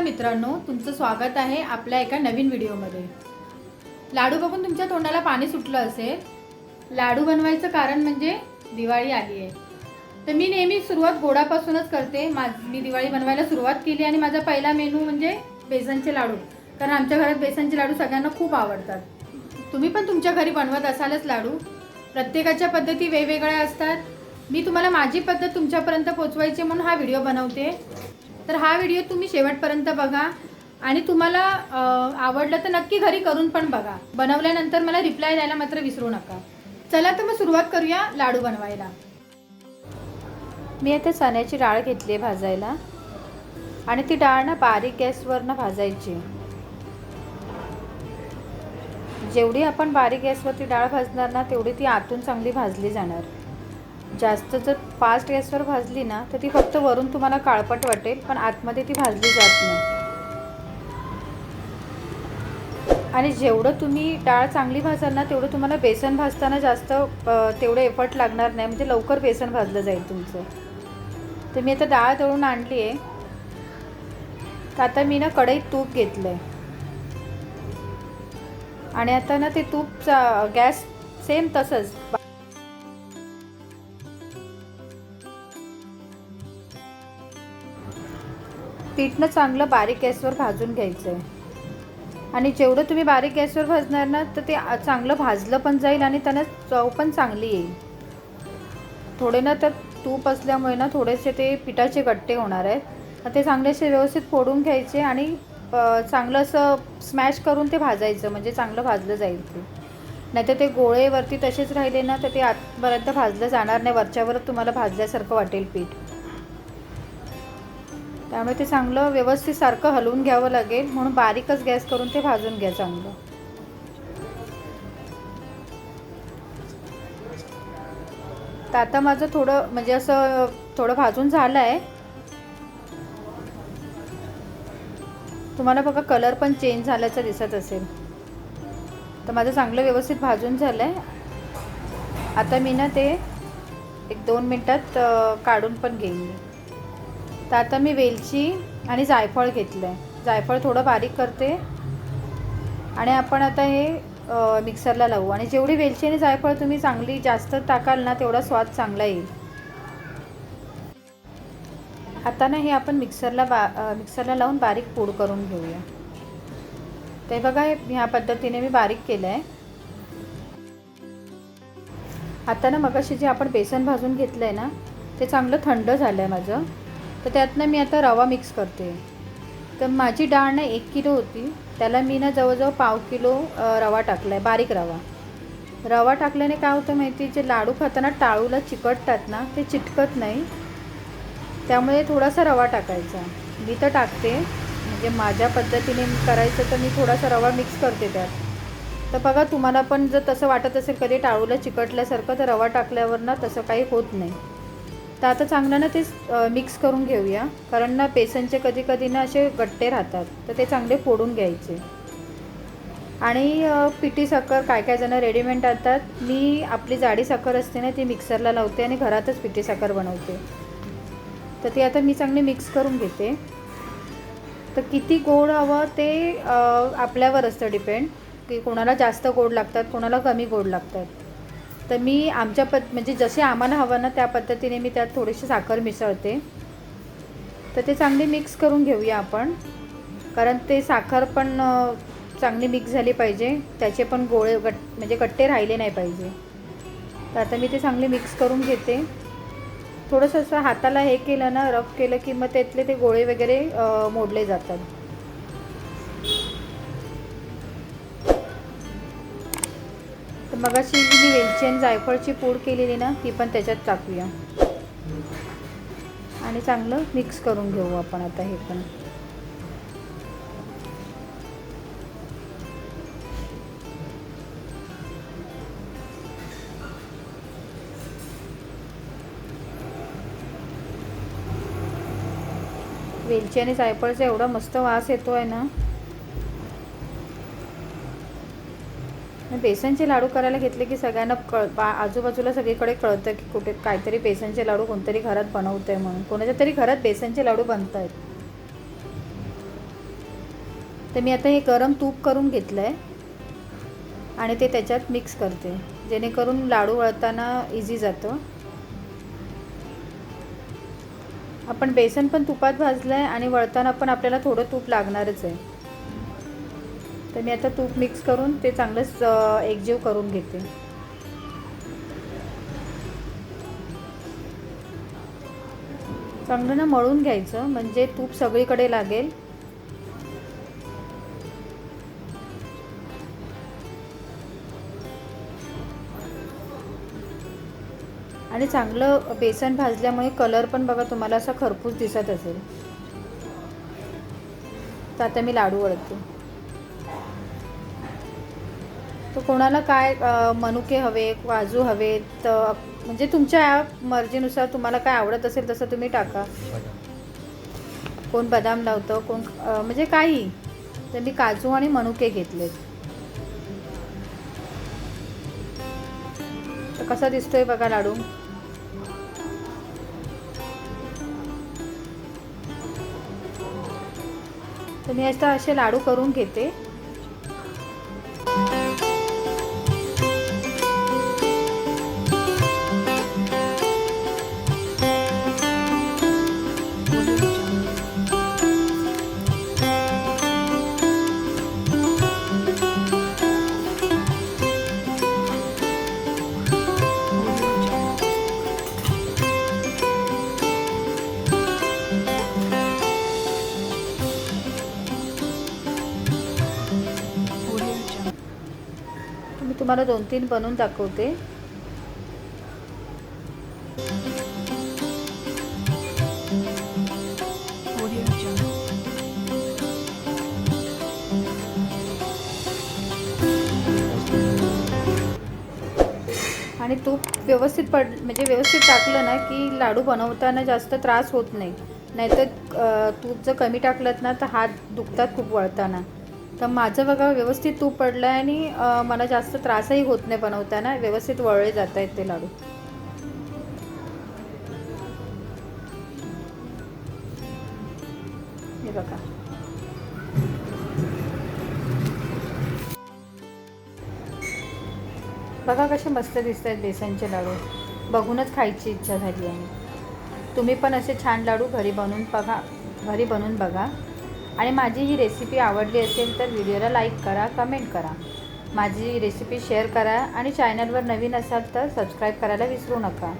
मित्रांनो तुमचं स्वागत आहे आपल्या एका नवीन व्हिडिओमध्ये. लाडू बघून तुमच्या तोंडाला पाणी सुटलं असेल. लाडू बनवायचं कारण म्हणजे दिवाळी आली आहे. तर मी नेहमी सुरुवात गोडापासूनच करते. मा मी दिवाळी बनवायला सुरुवात केली आणि माझा पहिला मेनू म्हणजे बेसनचे लाडू. कारण आमच्या घरात बेसनचे लाडू सगळ्यांना खूप आवडतात. तुम्ही पण तुमच्या घरी बनवत असालच लाडू. प्रत्येकाच्या पद्धती वेगवेगळ्या असतात. मी तुम्हाला माझी पद्धत तुमच्यापर्यंत पोचवायची म्हणून हा व्हिडिओ बनवते. तर हा व्हिडिओ तुम्ही शेवटपर्यंत बघा. आणि तुम्हाला आवडलं तर नक्की घरी करून पण बघा. बनवल्यानंतर मला रिप्लाय द्यायला मात्र विसरू नका. चला तर मग सुरुवात करूया लाडू बनवायला. मी आता चण्याची डाळ घेतली आहे भाजायला. आणि ती डाळ ना बारीक गॅसवरनं भाजायची. जेवढी आपण बारीक गॅसवरती डाळ भाजणार ना तेवढी ती आतून चांगली भाजली जाणार. जास्त जर फास्ट गॅसवर भाजली ना तर ती फक्त वरून तुम्हाला काळपट वाटेल पण आतमध्ये ती भाजली जात नाही. आणि जेवढं तुम्ही डाळ चांगली भाजाल ना तेवढं तुम्हाला बेसन भाजताना जास्त तेवढं एफर्ट लागणार नाही. म्हणजे लवकर बेसन भाजलं जाईल तुमचं. तर मी आता डाळ दळून आणली आहे तर आता मी ना कढईत तूप घेतलं आहे आणि आता ना ते तूप गॅस सेम तसंच. पीठनं चांगलं बारीक गॅसवर भाजून घ्यायचं आहे आणि जेवढं तुम्ही बारीक गॅसवर भाजणार ना तर ते चांगलं भाजलं पण जाईल आणि त्यांना चव पण चांगली येईल. थोडे ना तर तूप असल्यामुळे ना थोडेसे ते पिठाचे गट्टे होणार आहेत. ते चांगलेसे व्यवस्थित फोडून घ्यायचे आणि चांगलं असं स्मॅश करून ते भाजायचं म्हणजे चांगलं भाजलं जाईल ते. नाहीतर ते गोळेवरती तसेच राहिले ना तर ते आतपर्यंत भाजलं जाणार नाही. वरच्यावर तुम्हाला भाजल्यासारखं वाटेल पीठ. त्यामुळे ते चांगलं व्यवस्थित सारखं हलवून घ्यावं लागेल. म्हणून बारीकच गॅस करून ते भाजून घ्या चांगलं. तर आता माझं थोडं म्हणजे असं थोडं भाजून झालं आहे तुम्हाला बघा कलर पण चेंज झाल्याचं दिसत असेल. तर माझं चांगलं व्यवस्थित भाजून झालं आहे आता मी ना ते एक दोन मिनटात काढून पण घेईन मी. तर आता मी वेलची आणि जायफळ घेतलं आहे जायफळ थोडं बारीक करते. आणि आपण आता हे मिक्सरला लावू. आणि जेवढी वेलची आणि जायफळ तुम्ही चांगली जास्त टाकाल ना तेवढा स्वाद चांगला येईल. आता ना हे आपण मिक्सरला बा मिक्सरला लावून बारीक पूड करून घेऊया. ते बघा हे ह्या पद्धतीने मी बारीक केलं आहे आता ना मगाशी जे आपण बेसन भाजून घेतलं आहे ना ते चांगलं थंड झालं आहे माझं. तर त्यातनं मी आता रवा मिक्स करते. तर माझी डाळ ना एक किलो होती. त्याला मी ना जवळजवळ पाव किलो रवा टाकला आहे बारीक रवा. रवा टाकल्याने काय होतं माहिती जे लाडू खाताना टाळूला चिकटतात ना ते चिटकत नाही. त्यामुळे थोडासा रवा टाकायचा. मी तर टाकते. म्हणजे माझ्या पद्धतीने करायचं तर मी थोडासा रवा मिक्स करते त्यात. तर बघा तुम्हाला पण जर तसं वाटत असेल कधी टाळूला चिकटल्यासारखं तर रवा टाकल्यावर ना तसं काही होत नाही. तर आता चांगलं ना ते मिक्स करून घेऊया. कारण ना बेसनचे कधी कधी ना असे गट्टे राहतात. तर ते चांगले फोडून घ्यायचे. आणि पिठी साखर काय काय जणं रेडीमेड आणतात. मी आपली जाडी साखर असते ना ती मिक्सरला लावते आणि घरातच पिठी साखर बनवते. तर ती आता मी चांगली मिक्स करून घेते. तर किती गोड हवं ते आपल्यावर असतं डिपेंड की कोणाला जास्त गोड लागतात कोणाला कमी गोड लागतात. तर मी आमच्या पद म्हणजे जसे आम्हाला हवं ना त्या पद्धतीने मी त्यात थोडीशी साखर मिसळते. तर ते चांगली मिक्स करून घेऊया आपण. कारण ते साखर पण चांगली मिक्स झाली पाहिजे. त्याचे पण गोळे गट म्हणजे गट्टे राहिले नाही पाहिजे. तर आता मी ते चांगले मिक्स करून घेते. थोडंसं असं हाताला हे केलं ना रफ केलं की मग त्यातले ते गोळे वगैरे मोडले जातात. मगाशी जी मी वेलची आणि जायफळची पूड केलेली ना ती पण त्याच्यात टाकूया. आणि चांगलं मिक्स करून घेऊ आपण आता हे पण. वेलची आणि जायफळचा एवढा मस्त वास येतो आहे ना बेसनचे लाडू करायला घेतले की सगळ्यांना कळ बा आजूबाजूला सगळीकडे कळतं की कुठे काहीतरी बेसनचे लाडू कोणतरी घरात बनवतं आहे म्हणून. कोणाच्या तरी घरात बेसनचे लाडू बनत आहेत तर मी आता हे गरम तूप करून घेतलं आहे आणि ते त्याच्यात मिक्स करते. जेणेकरून लाडू वळताना इझी जातं. आपण बेसन पण तुपात भाजलं आहे आणि वळताना पण आपल्याला थोडं तूप लागणारच आहे. तर मी आता तूप मिक्स करून ते चांगलंच एकजीव करून घेते. चांगलं ना मळून घ्यायचं म्हणजे तूप सगळीकडे लागेल. आणि चांगलं बेसन भाजल्यामुळे कलर पण बघा तुम्हाला असा खरपूस दिसत असेल. तर आता मी लाडू वळते. तर कोणाला काय मनुके हवे काजू हवे तर म्हणजे तुमच्या मर्जीनुसार तुम्हाला काय आवडत असेल तसं तुम्ही टाका. कोण बदाम लावतं कोण म्हणजे काही. तर मी काजू आणि मनुके घेतलेत. तर कसा दिसतोय बघा लाडू? तर मी आता असे लाडू करून घेते. तुम्हाला दोन तीन बनवून दाखवते. आणि तूप व्यवस्थित पड म्हणजे व्यवस्थित टाकलं ना की लाडू बनवताना जास्त त्रास होत नाही. नाहीतर तूप जर कमी टाकलं ना तर हात दुखतात खूप वळताना. तर माझं बघा व्यवस्थित तूप पडलं आहे आणि मला जास्त त्रासही होत नाही बनवताना. व्यवस्थित वळले जात आहेत ते लाडू. हे बघा. बघा कसे मस्त दिसत आहेत बेसनचे लाडू. बघूनच खायची इच्छा झाली आहे. तुम्ही पण असे छान लाडू घरी बनवून बघा. घरी बनवून बघा. आणि माझी ही रेसिपी आवडली असेल तर व्हिडिओला लाईक करा कमेंट करा. माझी रेसिपी शेअर करा आणि चॅनलवर नवीन असाल तर सबस्क्राईब करायला विसरू नका.